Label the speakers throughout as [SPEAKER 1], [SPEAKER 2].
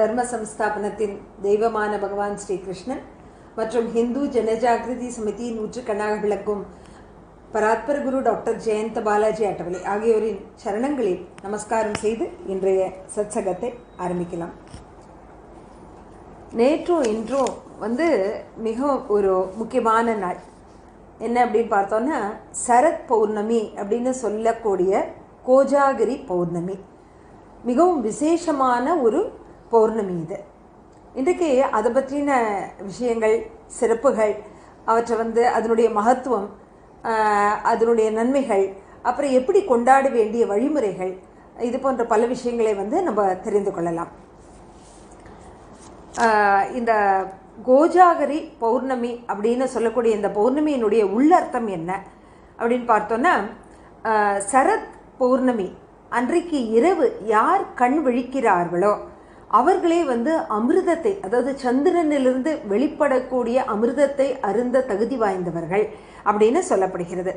[SPEAKER 1] தர்ம சம்ஸ்தாபனத்தின் தெய்வமான பகவான் ஸ்ரீகிருஷ்ணன் மற்றும் ஹிந்து ஜனஜாகிருதி சமிதி நூற்றுக்கண்ணாக விளக்கும் பராத்பர குரு டாக்டர் ஜெயந்த பாலாஜி அட்டவலை ஆகியோரின் சரணங்களில் நமஸ்காரம் செய்து இன்றைய சத்சகத்தை ஆரம்பிக்கலாம். நேற்றும் இன்றும் வந்து மிகவும் ஒரு முக்கியமான நாள். என்ன அப்படின்னு பார்த்தோன்னா சரத் பௌர்ணமி அப்படின்னு சொல்லக்கூடிய கோஜாகிரி பௌர்ணமி. மிகவும் விசேஷமான ஒரு பௌர்ணமி இது இன்றைக்கு அதை பற்றின விஷயங்கள் சிறப்புகள் அவற்றை வந்து அதனுடைய மகத்துவம் அதனுடைய நன்மைகள் அப்புறம் எப்படி கொண்டாட வேண்டிய வழிமுறைகள் இது போன்ற பல விஷயங்களை வந்து நம்ம தெரிந்து கொள்ளலாம். இந்த கோஜாகரி பௌர்ணமி அப்படின்னு சொல்லக்கூடிய இந்த பௌர்ணமியினுடைய உள்ளர்த்தம் என்ன அப்படின்னு பார்த்தோன்னா சரத் பௌர்ணமி அன்றைக்கு இரவு யார் கண் விழிக்கிறார்களோ அவர்களே வந்து அமிர்தத்தை அதாவது சந்திரனிலிருந்து வெளிப்படக்கூடிய அமிர்தத்தை அருந்த தகுதி வாய்ந்தவர்கள் அப்படின்னு சொல்லப்படுகிறது.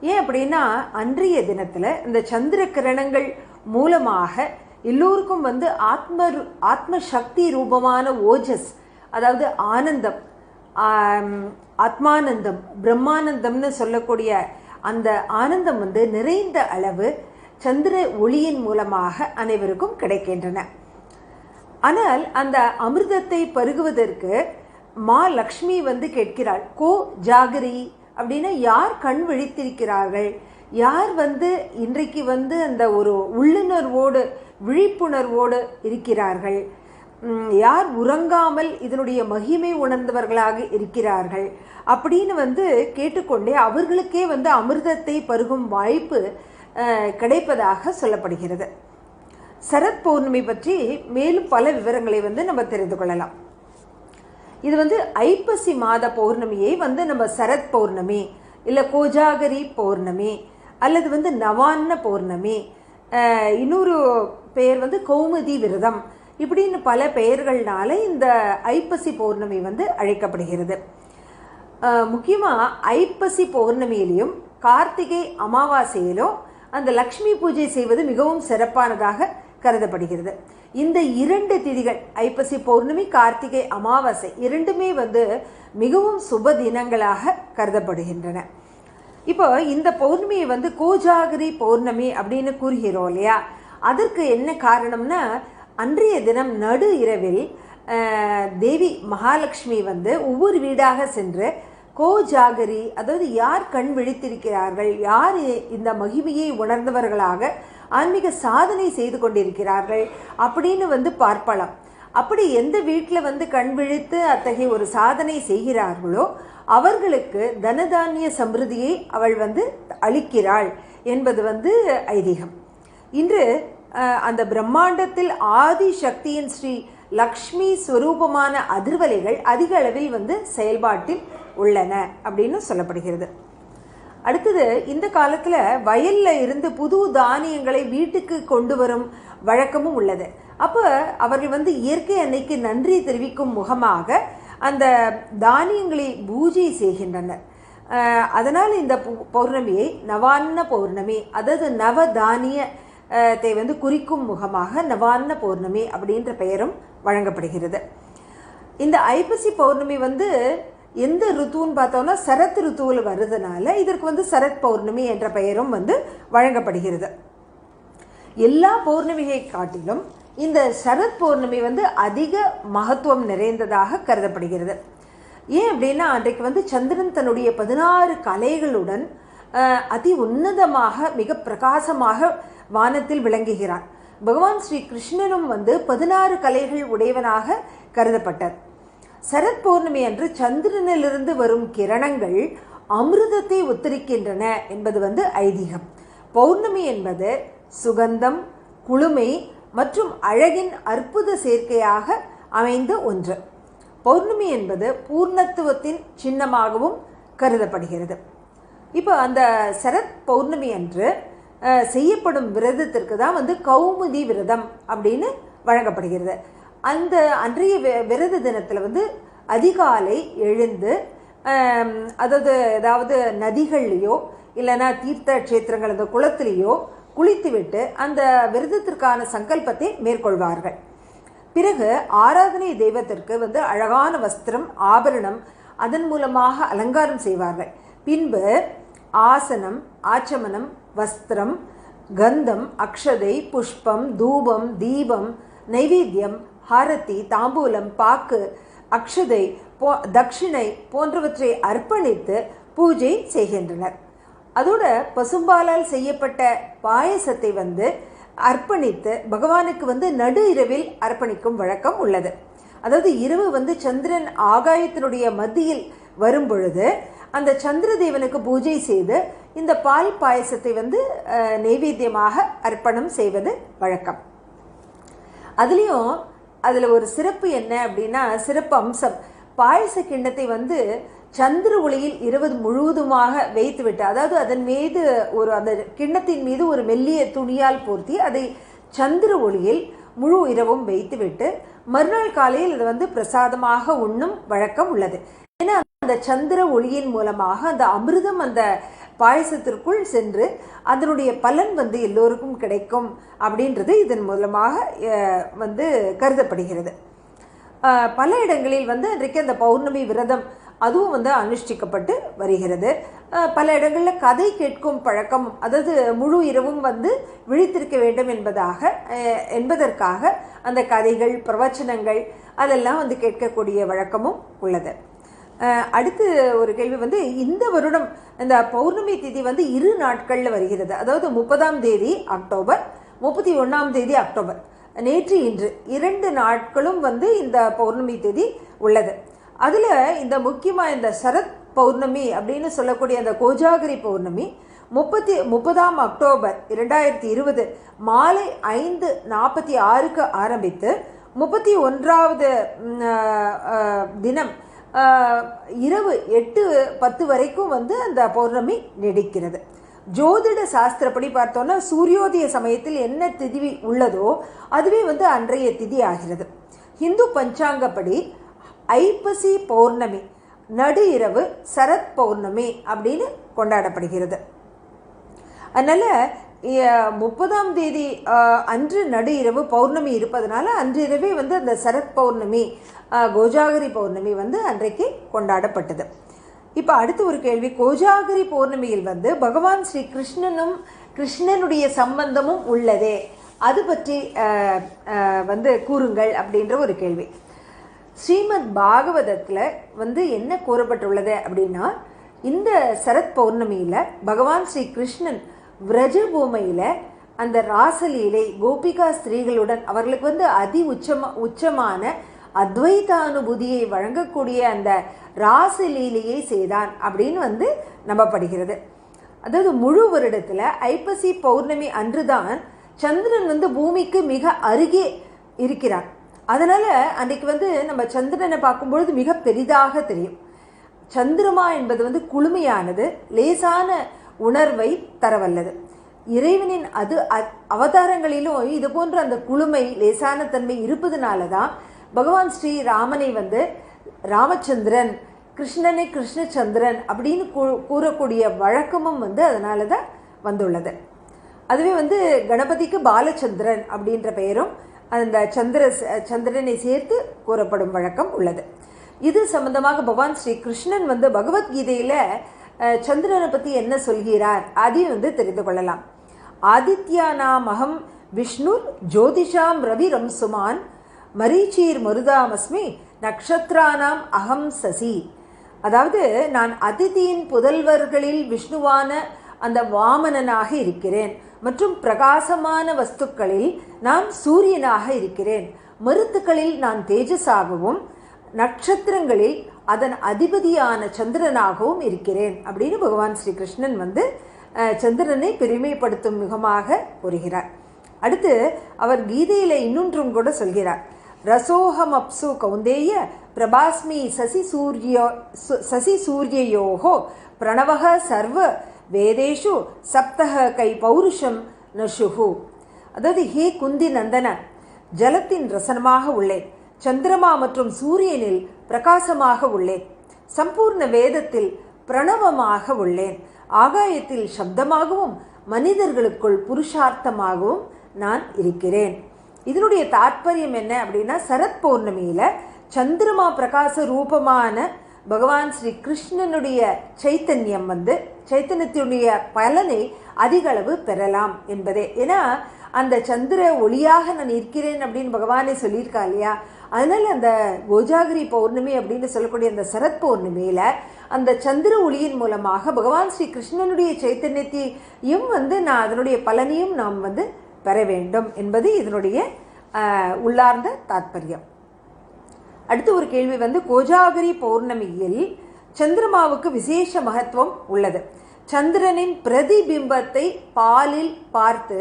[SPEAKER 1] ஏன் அப்படின்னா அன்றைய தினத்தில் இந்த சந்திர கிரணங்கள் மூலமாக எல்லோருக்கும் வந்து ஆத்ம ஆத்ம சக்தி ரூபமான ஓஜஸ் அதாவது ஆனந்தம் ஆத்மானந்தம் பிரம்மானந்தம்னு சொல்லக்கூடிய அந்த ஆனந்தம் வந்து நிறைந்த அளவு சந்திர ஒளியின் மூலமாக அனைவருக்கும் கிடைக்கின்றன. ஆனால் அந்த அமிர்தத்தை பருகுவதற்கு மா லக்ஷ்மி வந்து கேட்கிறாள் கோ ஜாகரி அப்படின்னா யார் கண் விழித்திருக்கிறார்கள்? யார் வந்து இன்றைக்கு வந்து அந்த ஒரு உள்ளுணர்வோடு விழிப்புணர்வோடு இருக்கிறார்கள்? யார் உறங்காமல் இதனுடைய மகிமை உணர்ந்தவர்களாக இருக்கிறார்கள்? அப்படின்னு வந்து கேட்டுக்கொண்டே அவர்களுக்கே வந்து அமிர்தத்தை பருகும் வாய்ப்பு கிடைப்பதாக சொல்லப்படுகிறது. சரத் பௌர்ணமி பற்றி மேலும் பல விவரங்களை வந்து நம்ம தெரிந்து கொள்ளலாம். இது வந்து ஐப்பசி மாத பௌர்ணமியை வந்து நம்ம சரத் பௌர்ணமி இல்லை கோஜாகரி பௌர்ணமி அல்லது வந்து நவான்ன பௌர்ணமி இன்னொரு பெயர் வந்து கௌமுதி விரதம் இப்படின்னு பல பெயர்கள்னால இந்த ஐப்பசி பௌர்ணமி வந்து அழைக்கப்படுகிறது. முக்கியமாக ஐப்பசி பௌர்ணமியிலையும் கார்த்திகை அமாவாசையிலும் அந்த லக்ஷ்மி பூஜை செய்வது மிகவும் சிறப்பானதாக கருதப்படுகிறது. இந்த இரண்டு திதிகள் ஐப்பசி பௌர்ணமி கார்த்திகை அமாவாசை இரண்டுமே வந்து மிகவும் சுப தினங்களாக கருதப்படுகின்றன. இப்போ இந்த பௌர்ணமியை வந்து கோஜாகிரி பௌர்ணமி அப்படின்னு கூறுகிறோம் இல்லையா? அதற்கு என்ன காரணம்னா அன்றைய தினம் நடு இரவில் தேவி மகாலட்சுமி வந்து ஒவ்வொரு வீடாக சென்று கோஜாகரி அதாவது யார் கண் விழித்திருக்கிறார்கள் யார் இந்த மகிமையை உணர்ந்தவர்களாக ஆன்மீக சாதனை செய்து கொண்டிருக்கிறார்கள் அப்படின்னு வந்து பார்ப்பலாம். அப்படி எந்த வீட்டில் வந்து கண் விழித்து அத்தகைய ஒரு சாதனை செய்கிறார்களோ அவர்களுக்கு தனதானிய சமிருதியை அவள் வந்து அளிக்கிறாள் என்பது வந்து ஐதீகம். இன்று அந்த பிரம்மாண்டத்தில் ஆதி சக்தியின் ஸ்ரீ லக்ஷ்மி ஸ்வரூபமான அதிர்வலைகள் அதிக அளவில் வந்து செயல்பாட்டில் உள்ளன அப்படின்னு சொல்லப்படுகிறது. அடுத்தது இந்த காலத்தில் வயலில் இருந்து புது தானியங்களை வீட்டுக்கு கொண்டு வரும் வழக்கமும் உள்ளது. அப்போ அவர்கள் வந்து இயற்கை அன்னைக்கு நன்றி தெரிவிக்கும் முகமாக அந்த தானியங்களை பூஜை செய்கின்றனர். அதனால் இந்த பௌர்ணமியை நவான்ன பௌர்ணமி அதாவது நவ தானியத்தை வந்து குறிக்கும் முகமாக நவான்ன பௌர்ணமி அப்படின்ற பெயரும் வழங்கப்படுகிறது. இந்த ஐப்பசி பௌர்ணமி வந்து எந்த ருத்துன்னு பார்த்தோம்னா சரத் ருத்துவில் வருதுனால இதற்கு வந்து சரத் பௌர்ணமி என்ற பெயரும் வந்து வழங்கப்படுகிறது. எல்லா பௌர்ணமியை காட்டிலும் இந்த சரத் பௌர்ணமி வந்து அதிக மகத்துவம் நிறைந்ததாக கருதப்படுகிறது. ஏன் அப்படின்னா அன்றைக்கு வந்து சந்திரன் தன்னுடைய பதினாறு கலைகளுடன் அதி உன்னதமாக மிக பிரகாசமாக வானத்தில் விளங்குகிறார். பகவான் ஸ்ரீ கிருஷ்ணனும் வந்து பதினாறு கலைகள் உடையவனாக கருதப்பட்டார். சரத் பௌர்ணமி அன்று சந்திரனிலிருந்து வரும் கிரணங்கள் அமிர்தத்தை ஒத்திருக்கின்றன என்பது வந்து ஐதீகம். பௌர்ணமி என்பது சுகந்தம் குளுமை மற்றும் அழகின் அற்புத சேர்க்கையாக அமைந்த ஒன்று. பௌர்ணமி என்பது பூர்ணத்துவத்தின் சின்னமாகவும் கருதப்படுகிறது. இப்போ அந்த சரத் பௌர்ணமி அன்று செய்யப்படும் விரதத்திற்கு தான் வந்து கௌமுதி விரதம் அப்படின்னு வழங்கப்படுகிறது. அந்த அன்றைய விரத தினத்தில் வந்து அதிகாலை எழுந்து அதாவது ஏதாவது நதிகள்லேயோ இல்லைன்னா தீர்த்த கஷேத்திரங்கள் அந்த குளத்திலேயோ குளித்துவிட்டு அந்த விரதத்திற்கான சங்கல்பத்தை மேற்கொள்வார்கள். பிறகு ஆராதனை தெய்வத்திற்கு வந்து அழகான வஸ்திரம் ஆபரணம் அதன் மூலமாக அலங்காரம் செய்வார்கள். பின்பு ஆசனம் ஆச்சமனம் வஸ்திரம் கந்தம் அக்ஷதை புஷ்பம் தூபம் தீபம் நைவேத்தியம் ஹாரதி தாம்பூலம் பாக்கு அக்ஷதை போ தட்சிணை போன்றவற்றை அர்ப்பணித்து பூஜை செய்கின்றனர். அதோட பசும்பாலால் செய்யப்பட்ட பாயசத்தை வந்து அர்ப்பணித்து பகவானுக்கு வந்து நடு இரவில் அர்ப்பணிக்கும் வழக்கம் உள்ளது. அதாவது இரவு வந்து சந்திரன் ஆகாயத்தினுடைய மத்தியில் வரும் பொழுது அந்த சந்திர தேவனுக்கு பூஜை செய்து இந்த பால் பாயசத்தை வந்து நெய்வேத்தியமாக அர்ப்பணம் செய்வது வழக்கம். அதுலேயும் அதில் ஒரு சிறப்பு என்ன அப்படின்னா சிறப்பு அம்சம். பாயச கிண்ணத்தை வந்து சந்திர ஒளியில் இருபது முழுவதுமாக வைத்துவிட்டு அதாவது அதன் மீது ஒரு அந்த கிண்ணத்தின் மீது ஒரு மெல்லிய துணியால் போர்த்தி அதை சந்திர ஒளியில் முழு இரவும் வைத்துவிட்டு மறுநாள் காலையில் அது வந்து பிரசாதமாக உண்ணும் வழக்கம் உள்ளது. ஏன்னா அந்த சந்திர ஒளியின் மூலமாக அந்த அமிர்தம் அந்த பாயசத்திற்குள் சென்று அதனுடைய பலன் வந்து எல்லோருக்கும் கிடைக்கும் அப்படின்றது இதன் மூலமாக வந்து கருதப்படுகிறது. பல இடங்களில் வந்து அன்றைக்கு அந்த பௌர்ணமி விரதம் அதுவும் வந்து அனுஷ்டிக்கப்பட்டு வருகிறது. பல இடங்களில் கதை கேட்கும் பழக்கம் அதாவது முழு இரவும் வந்து விழித்திருக்க வேண்டும் என்பதாக என்பதற்காக அந்த கதைகள் பிரவச்சனங்கள் அதெல்லாம் வந்து கேட்கக்கூடிய வழக்கமும் உள்ளது. அடுத்து ஒரு கேள்வி வந்து இந்த வருடம் இந்த பௌர்ணமி திதி வந்து இரு நாட்களில் வருகிறது. அதாவது முப்பதாம் தேதி அக்டோபர் முப்பத்தி ஒன்றாம் தேதி அக்டோபர். நேற்று இன்று இரண்டு நாட்களும் வந்து இந்த பௌர்ணமி தேதி உள்ளது. அதில் இந்த முக்கியமாக இந்த சரத் பௌர்ணமி அப்படின்னு சொல்லக்கூடிய அந்த கோஜாகிரி பௌர்ணமி முப்பத்தி முப்பதாம் அக்டோபர் இரண்டாயிரத்தி இருபது மாலை ஐந்து நாற்பத்தி ஆறுக்கு ஆரம்பித்து முப்பத்தி ஒன்றாவது தினம் இரவு எட்டு பத்து வரைக்கும் வந்து அந்த பௌர்ணமி நீடிக்கிறது. ஜோதிட சாஸ்திரப்படி பார்த்தோன்னா சூரியோதய சமயத்தில் என்ன திதி உள்ளதோ அதுவே வந்து அன்றைய திதி ஆகிறது. இந்து பஞ்சாங்கப்படி ஐப்பசி பௌர்ணமி நடு இரவு சரத் பௌர்ணமி அப்படின்னு கொண்டாடப்படுகிறது. அதனால் முப்பதாம் தேதி அன்று நடு இரவு பௌர்ணமி இருப்பதனால அன்று இரவே வந்து அந்த சரத் பௌர்ணமி கோஜாகரி பௌர்ணமி வந்து அன்றைக்கு கொண்டாடப்பட்டது. இப்போ அடுத்து ஒரு கேள்வி கோஜாகரி பௌர்ணமியில் வந்து பகவான் ஸ்ரீ கிருஷ்ணனும் கிருஷ்ணனுடைய சம்பந்தமும் உள்ளதே. அது பற்றி வந்து கூறுங்கள் அப்படின்ற ஒரு கேள்வி. ஸ்ரீமத் பாகவதத்தில் வந்து என்ன கூறப்பட்டுள்ளது அப்படின்னா இந்த சரத் பௌர்ணமியில் பகவான் ஸ்ரீ கிருஷ்ணன் விரஜபூமையில் அந்த ராசலீலை கோபிகா ஸ்திரீகளுடன் அவர்களுக்கு வந்து அதி உச்சமா உச்சமான அத்வைதானுபூதியை வழங்கக்கூடிய அந்த ராசலீலையை செய்தான் அப்படின்னு வந்து நம்பப்படுகிறது. அதாவது முழு வருடத்தில் ஐப்பசி பௌர்ணமி அன்றுதான் சந்திரன் வந்து பூமிக்கு மிக அருகே இருக்கிறார். அதனால் அன்றைக்கு வந்து நம்ம சந்திரனை பார்க்கும்பொழுது மிக பெரிதாக தெரியும். சந்திரமா என்பது வந்து குளுமையானது லேசான உணர்வை தரவல்லது. இறைவனின் அது அவதாரங்களிலும் இது போன்ற அந்த குழுமை லேசான தன்மை இருப்பதனால தான் பகவான் ஸ்ரீ ராமனை வந்து ராமச்சந்திரன் கிருஷ்ணனை கிருஷ்ணச்சந்திரன் அப்படின்னு கூ- கூறக்கூடிய வழக்கமும் வந்து அதனால தான் வந்துள்ளது. அதுவே வந்து கணபதிக்கு பாலச்சந்திரன் அப்படின்ற பெயரும் அந்த சந்திர சந்திரனை சேர்த்து கூறப்படும் வழக்கம் உள்ளது. இது சம்பந்தமாக பகவான் ஸ்ரீ கிருஷ்ணன் வந்து பகவத்கீதையில் சந்திரனை பற்றி என்ன சொல்கிறார்? அதையும் வந்து தெரிந்து கொள்ளலாம். ஆதித்யானாம் விஷ்ணு ஜோதிஷாம் ரவி ரம்சுமான் மரீச்சீர் மருதாமஸ்மி நக்ஷத்ரானாம் அகம் சசி. அதாவது நான் அதிதியின் புதல்வர்களில் விஷ்ணுவான அந்த வாமனனாக இருக்கிறேன். மற்றும் பிரகாசமான வஸ்துக்களில் நான் சூரியனாக இருக்கிறேன். மருத்துக்களில் நான் தேஜஸாகவும் நட்சத்திரங்களில் அதன் அதிபதியான சந்திரனாகவும் இருக்கிறேன் அப்படின்னு பகவான் ஸ்ரீ கிருஷ்ணன் வந்து சந்திரனை பெருமைப்படுத்தும் முகமாக கூறுகிறார். அடுத்து அவர் கீதையில் இன்னொன்றும் கூட சொல்கிறார். ரசோகம் அப்சு கௌந்தேய பிரபாஸ்மி சசி சூரியோ சு- சசி சூரியயோகோ பிரணவக சர்வ வேதேஷு சப்தக கை பௌருஷம் நஷுகு அதாவது ஹே குந்தி நந்தன ஜலத்தின் ரசனமாக உள்ளேன். சந்திரமா மற்றும் சூரியனில் பிரகாசமாக உள்ளேன். சம்பூர்ண வேதத்தில் பிரணவமாக உள்ளேன். ஆகாயத்தில் சப்தமாகவும் மனிதர்களுக்குள் புருஷார்த்தமாகவும் நான் இருக்கிறேன். இதனுடைய தாற்பயம் என்ன அப்படின்னா சரத் பௌர்ணமியில் சந்திரமா பிரகாச ரூபமான பகவான் ஸ்ரீ கிருஷ்ணனுடைய சைத்தன்யம் வந்து சைத்தன்யத்தினுடைய பலனை அதிக அளவு பெறலாம் என்பதே. ஏன்னா அந்த சந்திர ஒளியாக நான் இருக்கிறேன் அப்படின்னு பகவானே சொல்லியிருக்கா இல்லையா? அதனால் அந்த கோஜாகிரி பௌர்ணமி அப்படின்னு சொல்லக்கூடிய அந்த சரத் பௌர்ணமியில் அந்த சந்திர ஒளியின் மூலமாக பகவான் ஸ்ரீ கிருஷ்ணனுடைய சைத்தன்யத்தையும் வந்து நான் அதனுடைய பலனையும் நாம் வந்து பெற வேண்டும் என்பது இதனுடைய உள்ளார்ந்த தாத்பரியம். அடுத்து ஒரு கேள்வி வந்து கோஜாகிரி பௌர்ணமியில் சந்திரமாவுக்கு விசேஷ மகத்துவம் உள்ளது. சந்திரனின் பிரதிபிம்பத்தை பாலில் பார்த்து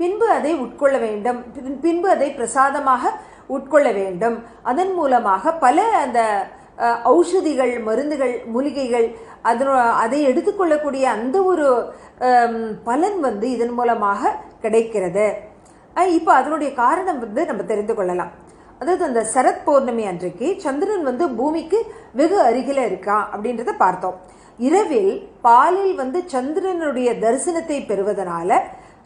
[SPEAKER 1] பின்பு அதை உட்கொள்ள வேண்டும். பின்பு அதை பிரசாதமாக உட்கொள்ள வேண்டும். அதன் மூலமாக பல அந்த ஔஷதிகள் மருந்துகள் மூலிகைகள் அதனோ அதை எடுத்துக்கொள்ளக்கூடிய அந்த ஒரு பலன் வந்து இதன் மூலமாக கிடைக்கிறது. இப்போ அதனுடைய காரணம் வந்து நம்ம தெரிந்து கொள்ளலாம். அதாவது அந்த சரத் பௌர்ணமி அன்றைக்கு சந்திரன் வந்து பூமிக்கு வெகு அருகில இருக்கான் அப்படின்றத பார்த்தோம். இரவில் பாலில் வந்து சந்திரனுடைய தரிசனத்தை பெறுவதனால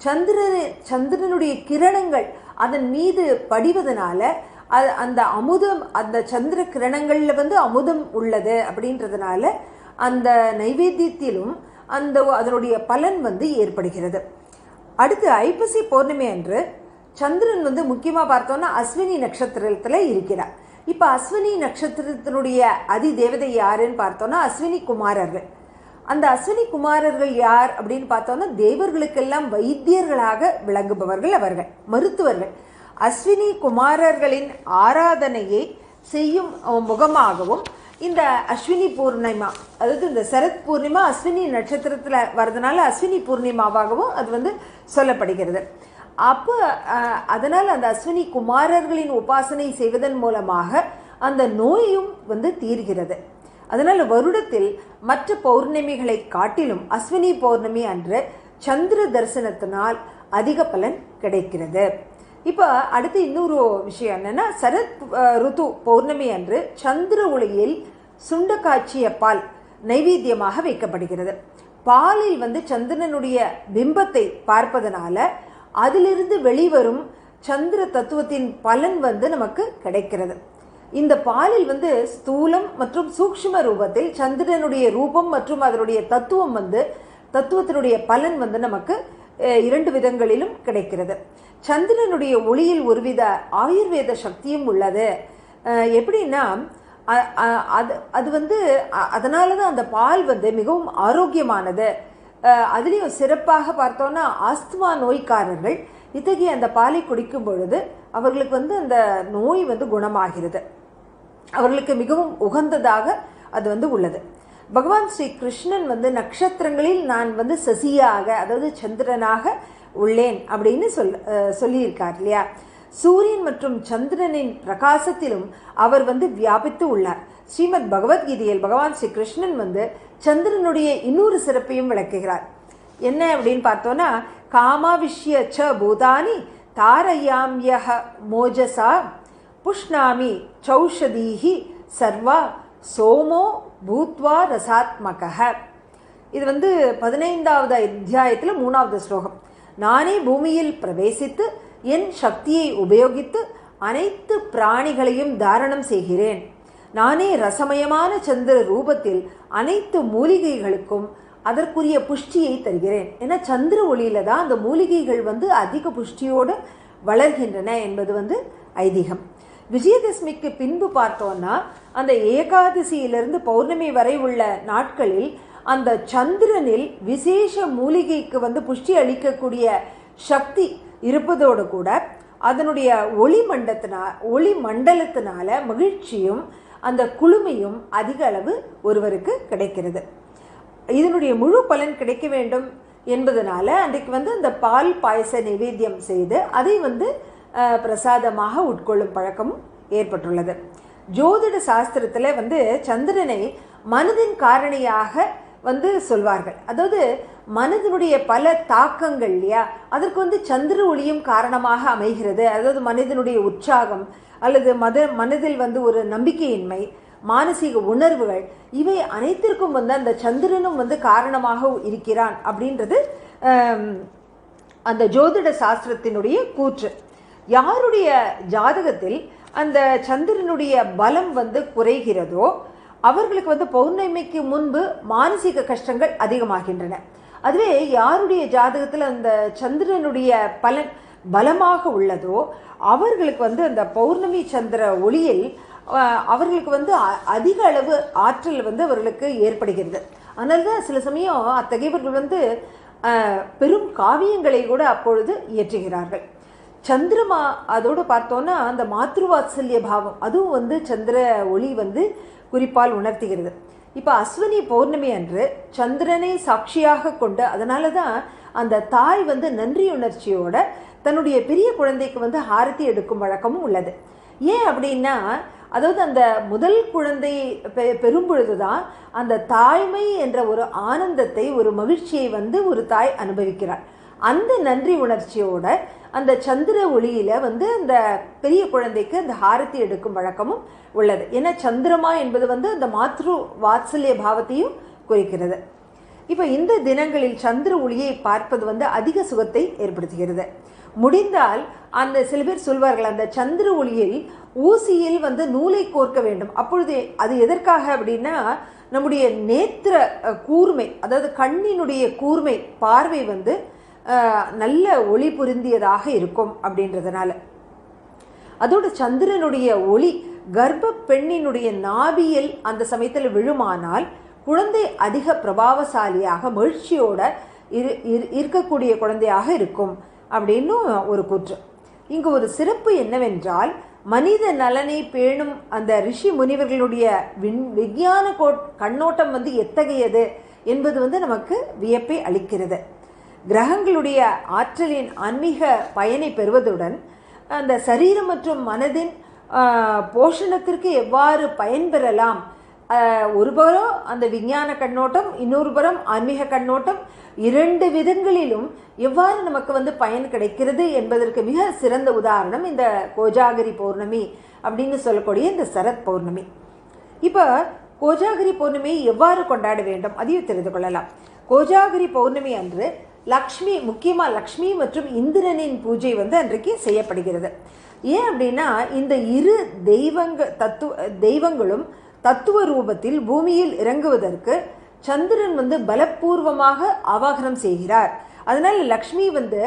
[SPEAKER 1] சந்திரன் சந்திரனுடைய கிரணங்கள் அதன் மீது படிவதனால அது அந்த அமுதம் அந்த சந்திர கிரணங்களில் வந்து அமுதம் உள்ளது அப்படின்றதுனால அந்த நைவேத்தியத்திலும் அந்த அதனுடைய பலன் வந்து ஏற்படுகிறது. அடுத்து ஐப்பசி பௌர்ணமி அன்று சந்திரன் வந்து முக்கியமாக பார்த்தோன்னா அஸ்வினி நட்சத்திரத்தில் இருக்கிறார். இப்போ அஸ்வினி நட்சத்திரத்தினுடைய அதி தேவதை யாருன்னு பார்த்தோன்னா அஸ்வினி குமாரர்கள். அந்த அஸ்வினி குமாரர்கள் யார் அப்படின்னு பார்த்தோம்னா தேவர்களுக்கெல்லாம் வைத்தியர்களாக விளங்குபவர்கள் அவர்கள் மருத்துவர்கள். அஸ்வினி குமாரர்களின் ஆராதனையை செய்யும் முகமாகவும் இந்த அஸ்வினி பூர்ணிமா அதாவது இந்த சரத் பூர்ணிமா அஸ்வினி நட்சத்திரத்தில் வர்றதுனால அஸ்வினி பூர்ணிமாவாகவும் அது வந்து சொல்லப்படுகிறது. அப்போ அதனால் அந்த அஸ்வினி குமாரர்களின் உபாசனை செய்வதன் மூலமாக அந்த நோயும் வந்து தீர்கிறது. அதனால் வருடத்தில் மற்ற பௌர்ணமிகளை காட்டிலும் அஸ்வினி பௌர்ணமி அன்று சந்திர தரிசனத்தினால் அதிக பலன் கிடைக்கிறது. இப்போ அடுத்து இன்னொரு விஷயம் என்னென்னா சரத் ருத்து பௌர்ணமி அன்று சந்திர ஒளியில் சுண்டக்காட்சிய பால் நைவேத்தியமாக வைக்கப்படுகிறது. பாலில் வந்து சந்திரனுடைய பிம்பத்தை பார்ப்பதனால அதிலிருந்து வெளிவரும் சந்திர தத்துவத்தின் பலன் வந்து நமக்கு கிடைக்கிறது. இந்த பாலில் வந்து ஸ்தூலம் மற்றும் சூக்ஷ்ம ரூபத்தில் சந்திரனுடைய ரூபம் மற்றும் அதனுடைய தத்துவம் வந்து தத்துவத்தினுடைய பலன் வந்து நமக்கு இரண்டு விதங்களிலும் கிடைக்கிறது. சந்திரனுடைய ஒளியில் ஒருவித ஆயுர்வேத சக்தியும் உள்ளது. எப்படின்னா அது அது வந்து அதனால தான் அந்த பால் வந்து மிகவும் ஆரோக்கியமானது. அதுலேயும் சிறப்பாக பார்த்தோன்னா ஆஸ்துமா நோய்க்காரர்கள் இத்தகைய அந்த பாலை குடிக்கும் பொழுது அவர்களுக்கு வந்து அந்த நோய் வந்து குணமாகிறது. அவர்களுக்கு மிகவும் உகந்ததாக அது வந்து உள்ளது. பகவான் ஸ்ரீ கிருஷ்ணன் வந்து நட்சத்திரங்களில் நான் வந்து சசியாக அதாவது சந்திரனாக உள்ளேன் அப்படின்னு சொல் சொல்லியிருக்கார் இல்லையா? சூரியன் மற்றும் சந்திரனின் பிரகாசத்திலும் அவர் வந்து வியாபித்து உள்ளார். ஸ்ரீமத் பகவத்கீதையில் பகவான் ஸ்ரீ கிருஷ்ணன் வந்து சந்திரனுடைய இன்னொரு சிறப்பையும் விளக்குகிறார். என்ன அப்படின்னு பார்த்தோன்னா காமாவிஷ்ய ச பூதானி தாரயாம்யஹ மோஜசா புஷ்ணாமி சௌஷதீஹி சர்வா சோமோ பூத்வா ரசாத்மகः இது வந்து பதினைந்தாவது அத்தியாயத்தில் மூணாவது ஸ்லோகம். நானே பூமியில் பிரவேசித்து என் சக்தியை உபயோகித்து அனைத்து பிராணிகளையும் தாரணம் செய்கிறேன். நானே ரசமயமான சந்திர ரூபத்தில் அனைத்து மூலிகைகளுக்கும் அதற்குரிய புஷ்டியை தருகிறேன். ஏன்னா சந்திர ஒளியில தான் அந்த மூலிகைகள் வந்து அதிக புஷ்டியோடு வளர்கின்றன என்பது வந்து ஐதீகம். விஜயதசமிக்கு பின்பு பார்த்தோன்னா அந்த ஏகாதசியிலிருந்து பௌர்ணமி வரை உள்ள நாட்களில் அந்த சந்திரனில் விசேஷ மூலிகைக்கு வந்து புஷ்டி அளிக்கக்கூடிய சக்தி இருப்பதோடு கூட அதனுடைய ஒளி மண்டத்தினா ஒளி மண்டலத்தினால மகிழ்ச்சியும் அந்த குளுமையும் அதிக அளவு ஒருவருக்கு கிடைக்கிறது. இதனுடைய முழு பலன் கிடைக்க வேண்டும் என்பதனால அன்றைக்கு வந்து அந்த பால் பாயச நைவேத்தியம் செய்து அதை வந்து பிரசாதமாக உட்கொள்ளும் பழக்கமும் ஏற்பட்டுள்ளது. ஜோதிட சாஸ்திரத்தில் வந்து சந்திரனை மனதின் காரணியாக வந்து சொல்வார்கள். அதாவது மனதினுடைய பல தாக்கங்கள் இல்லையா? அதற்கு வந்து சந்திர ஒளியும் காரணமாக அமைகிறது. அதாவது மனிதனுடைய உற்சாகம் அல்லது மத மனதில் வந்து ஒரு நம்பிக்கையின்மை மானசீக உணர்வுகள் இவை அனைத்திற்கும் வந்து அந்த சந்திரனும் வந்து காரணமாக இருக்கிறான் அப்படின்றது அந்த ஜோதிட சாஸ்திரத்தினுடைய கூற்று. யாருடைய ஜாதகத்தில் அந்த சந்திரனுடைய பலம் வந்து குறைகிறதோ அவர்களுக்கு வந்து பௌர்ணமிக்கு முன்பு மானசீக கஷ்டங்கள் அதிகமாகின்றன. அதுவே யாருடைய ஜாதகத்தில் அந்த சந்திரனுடைய பலன் பலமாக உள்ளதோ அவர்களுக்கு வந்து அந்த பௌர்ணமி சந்திர ஒளியில் அவர்களுக்கு வந்து அ- அதிக அளவு ஆற்றல் வந்து அவர்களுக்கு ஏற்படுகிறது. அதனால தான் சில சமயம் அத்தகையவர்கள் வந்து பெரும் காவியங்களை கூட அப்பொழுது இயற்றுகிறார்கள். சந்திரமா அதோடு பார்த்தோன்னா அந்த மாத்ருவாத்சல்ய பாவம் அதுவும் வந்து சந்திர ஒளி வந்து குறிப்பால் உணர்த்துகிறது. இப்போ அஸ்வினி பௌர்ணமி அன்று சந்திரனை சாட்சியாக கொண்டு அதனால தான் அந்த தாய் வந்து நன்றி உணர்ச்சியோட தன்னுடைய பெரிய குழந்தைக்கு வந்து ஆரத்தி எடுக்கும் வழக்கமும் உள்ளது. ஏன் அப்படின்னா அதாவது அந்த முதல் குழந்தை பெ பெறும் பொழுதுதான் அந்த தாய்மை என்ற ஒரு ஆனந்தத்தை ஒரு மகிழ்ச்சியை வந்து ஒரு தாய் அனுபவிக்கிறார் அந்த நன்றி உணர்ச்சியோட அந்த சந்திர ஒளியில் வந்து அந்த பெரிய குழந்தைக்கு அந்த ஹாரத்தி எடுக்கும் வழக்கமும் உள்ளது. ஏன்னா சந்திரமா என்பது வந்து அந்த மாத்ரு வாத்சல்ய பாவத்தையும் குறிக்கிறது. இப்போ இந்த தினங்களில் சந்திர ஒளியை பார்ப்பது வந்து அதிக சுகத்தை ஏற்படுத்துகிறது. முடிந்தால் அந்த சில பேர் சொல்வார்கள் அந்த சந்திர ஒளியில் ஊசியில் வந்து நூலை கோர்க்க வேண்டும். அப்பொழுது அது எதற்காக அப்படின்னா நம்முடைய நேத்திர கூர்மை அதாவது கண்ணினுடைய கூர்மை பார்வை வந்து நல்ல ஒளி பொருந்தியதாக இருக்கும் அப்படின்றதுனால. அதோட சந்திரனுடைய ஒளி கர்ப்ப பெண்ணினுடைய நாபியில் அந்த சமயத்தில் விழுமானால் குழந்தை அதிக பிரபாவசாலியாக மகிழ்ச்சியோட இரு இரு- இருக்கக்கூடிய குழந்தையாக இருக்கும் அப்படின்னும் ஒரு கூற்று இங்கு ஒரு சிறப்பு என்னவென்றால் மனித நலனை பேணும் அந்த ரிஷி முனிவர்களுடைய விண் விஞ்ஞான கோ- கண்ணோட்டம் வந்து எத்தகையது என்பது வந்து நமக்கு வியப்பை அளிக்கிறது. கிரகங்களுடைய ஆற்றலின் ஆன்மீக பயனை பெறுவதுடன் அந்த சரீரம் மற்றும் மனதின் போஷணத்திற்கு எவ்வாறு பயன்பெறலாம் ஒரு புறம் அந்த விஞ்ஞான கண்ணோட்டம் இன்னொரு புறம் ஆன்மீக கண்ணோட்டம். இரண்டு விதங்களிலும் எவ்வாறு நமக்கு வந்து பயன் கிடைக்கிறது என்பதற்கு மிக சிறந்த உதாரணம் இந்த கோஜாகிரி பௌர்ணமி அப்படின்னு சொல்லக்கூடிய இந்த சரத் பௌர்ணமி. இப்போ கோஜாகிரி பௌர்ணமியை எவ்வாறு கொண்டாட வேண்டும்? அதையும் தெரிந்து கொள்ளலாம். கோஜாகிரி பௌர்ணமி அன்று லக்ஷ்மி முக்கியமாக லக்ஷ்மி மற்றும் இந்திரனின் பூஜை வந்து அன்றைக்கு செய்யப்படுகிறது. ஏன் அப்படின்னா இந்த இரு தெய்வங்க தத்துவ தெய்வங்களும் தத்துவ ரூபத்தில் பூமியில் இறங்குவதற்கு சந்திரன் வந்து பலப்பூர்வமாக ஆவாகனம் செய்கிறார். அதனால் லக்ஷ்மி வந்து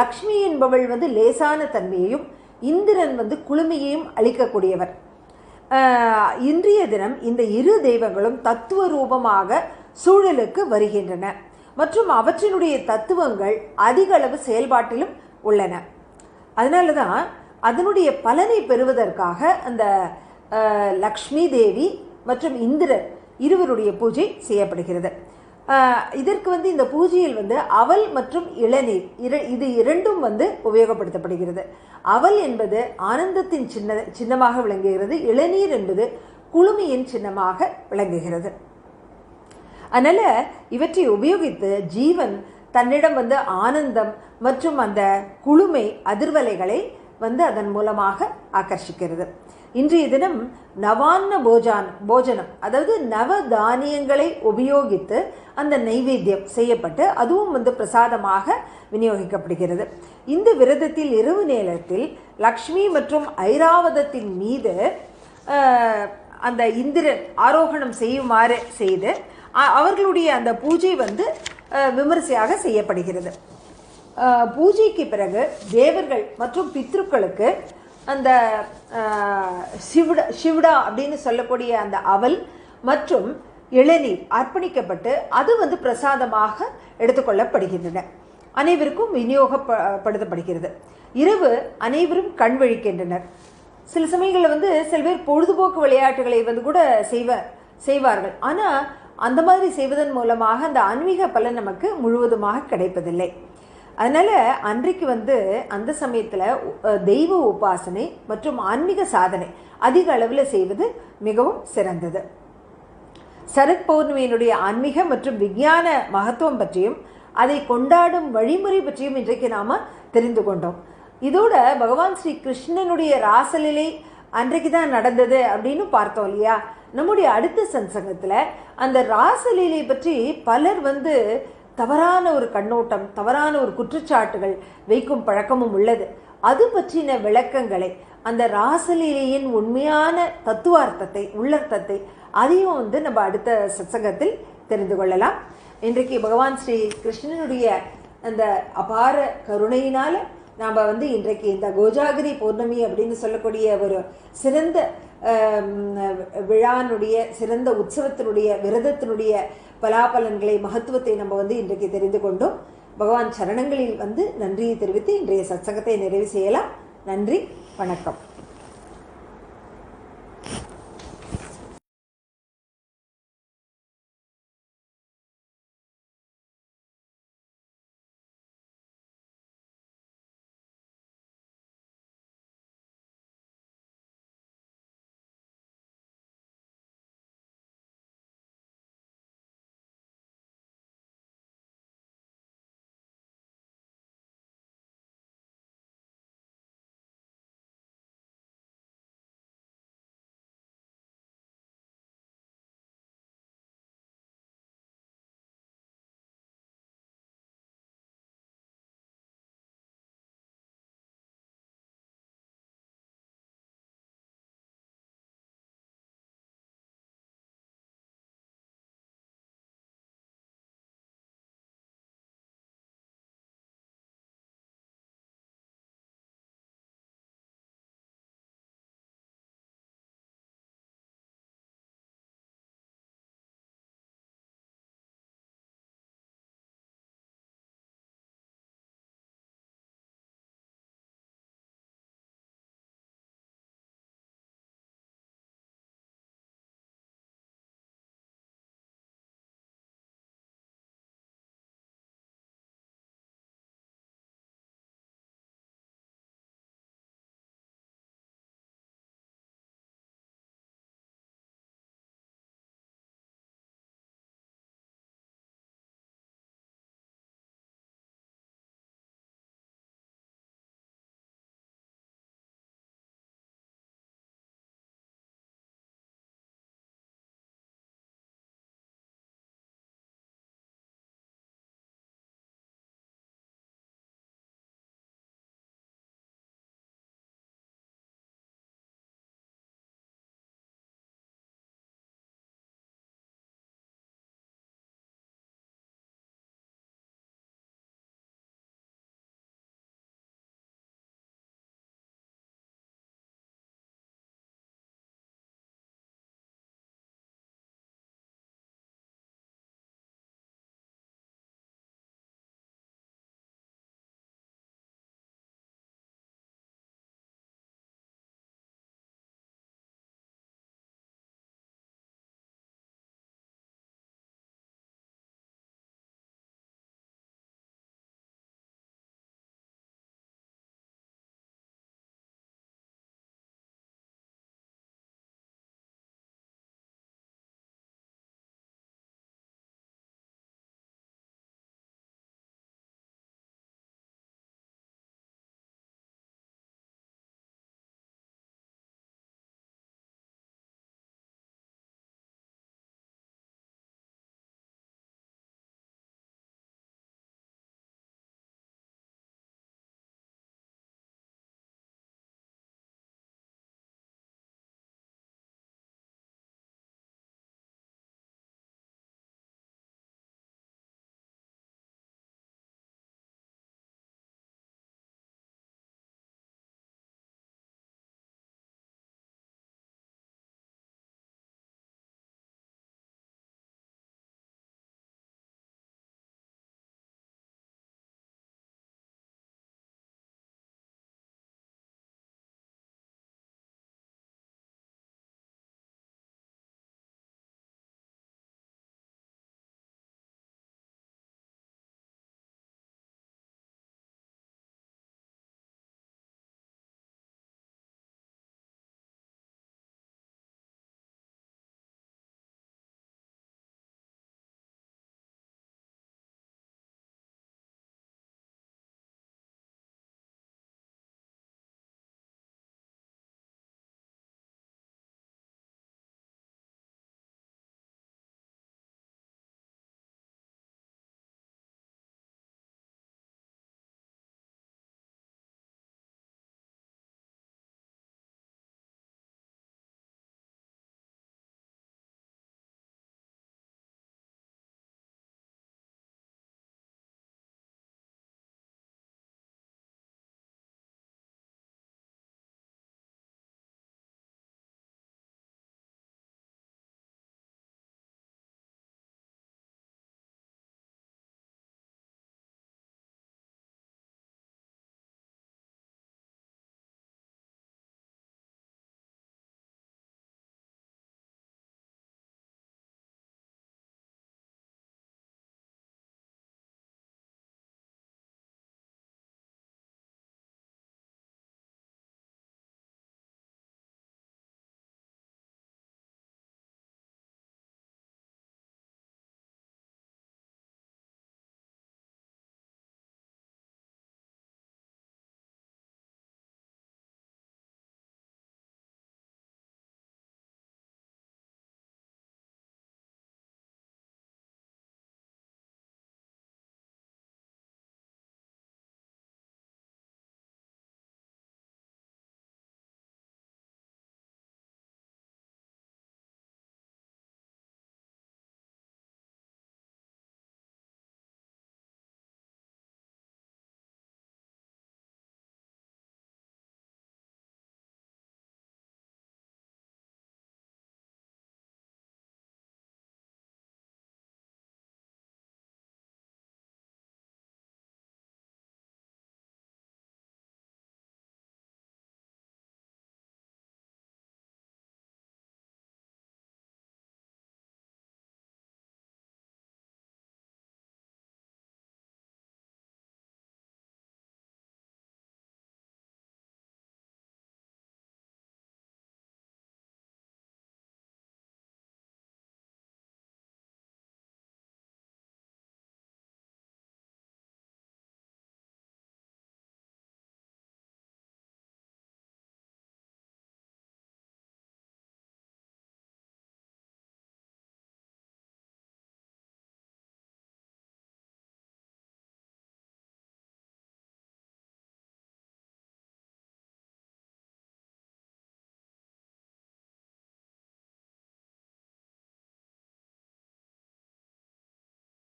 [SPEAKER 1] லக்ஷ்மி என்பவள் வந்து லேசான தன்மையையும் இந்திரன் வந்து குளுமையையும் அளிக்கக்கூடியவர். இன்றைய தினம் இந்த இரு தெய்வங்களும் தத்துவ ரூபமாக சூழலுக்கு வருகின்றன. மற்றும் அவற்றினுடைய தத்துவங்கள் அதிக அளவு செயல்பாட்டிலும் உள்ளன. அதனால தான் அதனுடைய பலனை பெறுவதற்காக அந்த லக்ஷ்மி தேவி மற்றும் இந்திரன் இருவருடைய பூஜை செய்யப்படுகிறது. இதற்கு வந்து இந்த பூஜையில் வந்து அவல் மற்றும் இளநீர் இர இது இரண்டும் வந்து உபயோகப்படுத்தப்படுகிறது. அவல் என்பது ஆனந்தத்தின் சின்ன சின்னமாக விளங்குகிறது. இளநீர் என்பது குழுமையின் சின்னமாக விளங்குகிறது. அதனால் இவற்றை உபயோகித்து ஜீவன் தன்னிடம் வந்து ஆனந்தம் மற்றும் அந்த குழுமை அதிர்வலைகளை வந்து அதன் மூலமாக ஆக்கர்ஷிக்கிறது இன்றைய தினம் நவான்ன போஜான் போஜனம் அதாவது நவ தானியங்களை உபயோகித்து அந்த நைவேத்தியம் செய்யப்பட்டு அதுவும் வந்து பிரசாதமாக விநியோகிக்கப்படுகிறது. இந்த விரதத்தில் இரவு நேரத்தில் லக்ஷ்மி மற்றும் ஐராவதத்தின் மீது அந்த இந்திரன் ஆரோகணம் செய்யுமாறு செய்து அவர்களுடைய அந்த பூஜை வந்து விமரிசையாக செய்யப்படுகிறது. பூஜைக்கு பிறகு தேவர்கள் மற்றும் பித்ருக்களுக்கு அந்த சிவ்டா சிவ்டா அப்படின்னு சொல்லக்கூடிய அந்த அவல் மற்றும் இளநீர் அர்ப்பணிக்கப்பட்டு அது வந்து பிரசாதமாக எடுத்துக்கொள்ளப்படுகின்றன. அனைவருக்கும் விநியோகப்படுத்தப்படுகிறது. இரவு அனைவரும் கண் விழிக்கின்றனர். சில சமயங்களில் வந்து சில பேர் பொழுதுபோக்கு விளையாட்டுகளை வந்து கூட செய்வ செய்வார்கள். ஆனால் அந்த மாதிரி செய்வதன் மூலமாக அந்த ஆன்மீக பலன் நமக்கு முழுவதுமாக கிடைப்பதில்லை. அதனால அன்றைக்கு வந்து அந்த சமயத்தில் தெய்வ உபாசனை மற்றும் ஆன்மீக சாதனை அதிக அளவில் செய்வது மிகவும் சிறந்தது. சரத் பௌர்ணமியினுடைய ஆன்மீக மற்றும் விஞ்ஞான மகத்துவம் பற்றியும் அதை கொண்டாடும் வழிமுறை பற்றியும் இன்றைக்கு நாம தெரிந்து கொண்டோம். இதோட பகவான் ஸ்ரீ கிருஷ்ணனுடைய ராசலிலை அன்றைக்கு தான் நடந்தது அப்படின்னு பார்த்தோம் இல்லையா? நம்முடைய அடுத்த சன்சங்கத்தில் அந்த ராசலீலை பற்றி பலர் வந்து தவறான ஒரு கண்ணோட்டம் தவறான ஒரு குற்றச்சாட்டுகள் வைக்கும் பழக்கமும் உள்ளது. அது பற்றின விளக்கங்களை அந்த ராசலீலையின் உண்மையான தத்துவார்த்தத்தை உள்ளர்த்தத்தை அதையும் வந்து நம்ம அடுத்த சத்சங்கத்தில் தெரிந்து கொள்ளலாம். இன்றைக்கு பகவான் ஸ்ரீ கிருஷ்ணனுடைய அந்த அபார கருணையினால நாம் வந்து இன்றைக்கு இந்த கோஜாகிரி பௌர்ணமி அப்படின்னு சொல்லக்கூடிய ஒரு சிறந்த விழானுடைய சிறந்த உற்சவத்தினுடைய விரதத்தினுடைய பலாபலன்களை மகத்துவத்தை நம்ம வந்து இன்றைக்கு தெரிந்து கொண்டோம். பகவான் சரணங்களில் வந்து நன்றியை தெரிவித்து இன்றைய சத்சங்கத்தை நிறைவு செய்யலாம். நன்றி வணக்கம்.